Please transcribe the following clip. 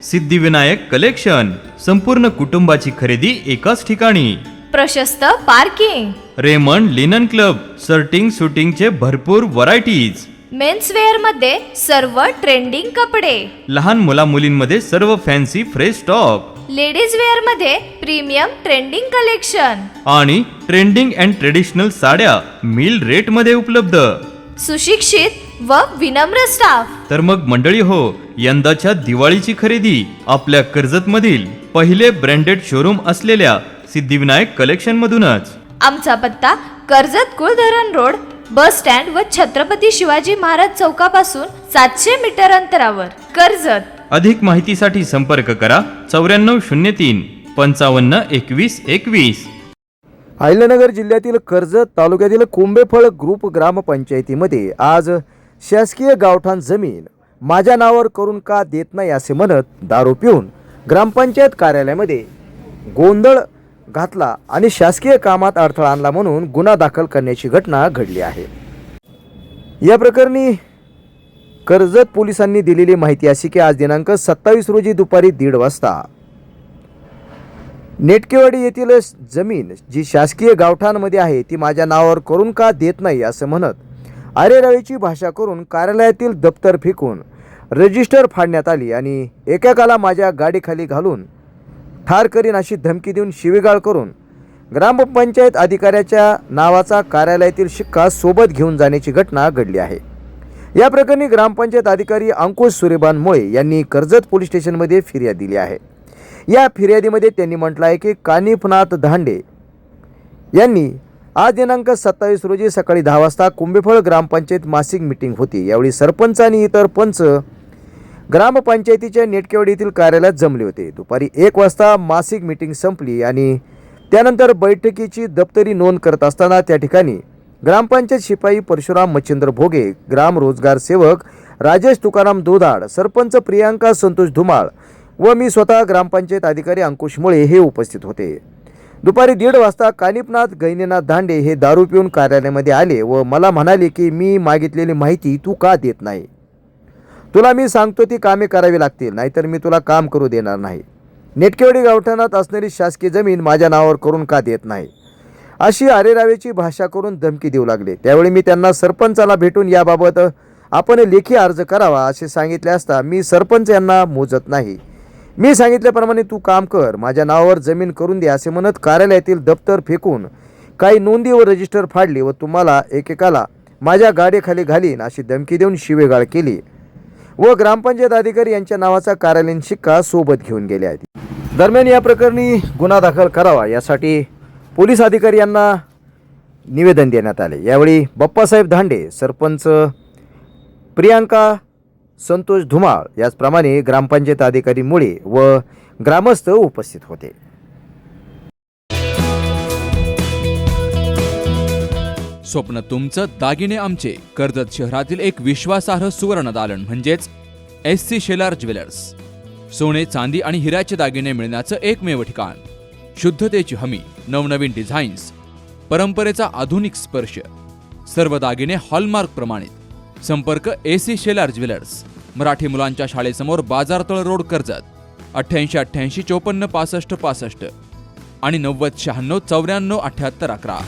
Siddhivinayak collection संपूर्ण कुटुंबाची खरेदी एकाच ठिकाणी. प्रशस्त parking. Raymond linen club shirting सुटिंगचे भरपूर व्हरायटीज. मेन्सवेअरमध्ये सर्व ट्रेंडिंग कपडे. लहान मुला मुलींमध्ये सर्व फॅन्सी फ्रेश स्टॉक लेडीज वेअरमध्ये प्रीमियम ट्रेंडिंग कलेक्शन. आणि ट्रेंडिंग अँड ट्रेडिशनल साड्या मिल रेटमध्ये उपलब्ध. सुशिक्षित व विनम्र स्टाफ. तर मग मंडळी हो यंदाच्या दिवाळीची खरेदी आपल्या कर्जत मधील पहिले ब्रँडेड शोरूम असलेल्या सिद्धिविनायक कलेक्शन मधूनच आमचा पत्ता Karjat Kuldharan road bus stand व छत्रपती शिवाजी महाराज चौकापासून सातशे मीटर अंतरावर. कर्जत. अधिक माहितीसाठी संपर्क करा चौऱ्याण्णव शून्य तीन पंचावन्न एकवीस एकवीस. अहिल्यानगर जिल्ह्यातील कर्जत तालुक्यातील कोंबेफळ ग्रुप ग्रामपंचायतीमध्ये आज शासकीय गावठाण जमीन माझ्या नावावर करून का देत नाही असे म्हणत दारू पिऊन ग्रामपंचायत कार्यालयामध्ये गोंधळ घातला आणि शासकीय कामात अडथळा आणला म्हणून गुन्हा दाखल करण्याची घटना घडली आहे. या प्रकरणी कर्जत पोलिसांनी दिलेली माहिती अशी की आज दिनांक सत्तावीस रोजी दुपारी दीड वाजता नेटकेवाडी येथील जमीन जी शासकीय गावठाणमध्ये आहे ती माझ्या नावावर करून का देत नाही असं म्हणत आरेरावीची भाषा करून कार्यालयातील दप्तर फेकून रजिस्टर फाडण्यात आली आणि एकेकाला माझ्या गाडीखाली घालून ठार करीन अशी धमकी देऊन शिवीगाळ करून ग्रामपंचायत अधिकाऱ्याच्या नावाचा कार्यालयातील शिक्का सोबत घेऊन जाण्याची घटना घडली आहे. या प्रकरणी ग्रामपंचायत अधिकारी अंकुश सुरेबान मुळे यांनी कर्जत पोलीस स्टेशनमध्ये फिर्याद दिली आहे. या फिर्यादीमध्ये त्यांनी म्हटलं आहे की कानिफनाथ धांडे यांनी आज दिनांक सत्तावीस रोजी सकाळी दहा वाजता कुंभेफळ ग्रामपंचायत मासिक मिटिंग होती. यावेळी सरपंच आणि इतर पंच ग्रामपंचायतीच्या नेटकेवाडी येथील कार्यालयात जमले होते. दुपारी एक वाजता मासिक मिटिंग संपली आणि त्यानंतर बैठकीची दप्तरी नोंद करत असताना त्या ठिकाणी ग्रामपंचायत शिपाई परशुराम मच्छिंद्र भोगे ग्राम रोजगार सेवक राजेश तुकाराम दोधाड सरपंच प्रियांका संतोष धुमाळ व मी स्वतः ग्रामपंचायत अधिकारी अंकुश मुळे हे उपस्थित होते. दुपारी दीड वाजता कानिपनाथ गैनीनाथ दांडे हे दारू पिऊन कार्यालयामध्ये आले व मला म्हणाले की मी मागितलेली माहिती तू का देत नाही? तुला मी सांगतो ती कामे करावी लागतील नाहीतर मी तुला काम करू देणार नाही. नेटकेवाडी गावठाणात असणारी शासकीय जमीन माझ्या नावावर करून का देत नाही? अशी आरेरावेची भाषा करून धमकी देऊ लागले. त्यावेळी मी त्यांना सरपंचाला भेटून याबाबत आपण लेखी अर्ज करावा असे सांगितले असता मी सरपंच यांना मोजत नाही. मी सांगितल्याप्रमाणे तू काम कर माझ्या नावावर जमीन करून दे असे म्हणत कार्यालयातील दप्तर फेकून काही नोंदी व रजिस्टर फाडली व तुम्हाला एकेकाला माझ्या गाडीखाली घालीन अशी धमकी देऊन शिवेगाळ केली. व ग्रामपंचायत अधिकारी यांच्या नावाचा कार्यालयीन शिक्का सोबत घेऊन गेले आहेत. दरम्यान या प्रकरणी गुन्हा दाखल करावा यासाठी पोलीस अधिकारी यांना निवेदन देण्यात आले. यावेळी बप्पासाहेब धांडे सरपंच प्रियांका संतोष धुमाळ याचप्रमाणे ग्रामपंचायत अधिकारी मुळे व ग्रामस्थ उपस्थित होते. स्वप्न तुमचं दागिने आमचे. कर्जत शहरातील एक विश्वासार्ह सुवर्ण दालन म्हणजेच एस सी शेलार ज्वेलर्स. सोने चांदी आणि हिऱ्याचे दागिने मिळण्याचं एकमेव ठिकाण. शुद्धतेची हमी नवनवीन डिझाईन्स परंपरेचा आधुनिक स्पर्श. सर्व दागिने हॉलमार्क प्रमाणित. संपर्क A C Shelar jewellers Marathi मुलांच्या शाळेसमोर बाजारतळ रोड कर्जत. अठ्ठ्याऐंशी अठ्ठ्याऐंशी चोपन्न पासष्ट पासष्ट. आणि नव्वद शहाण्णव चौऱ्याण्णव अठ्ठ्याहत्तर अकरा.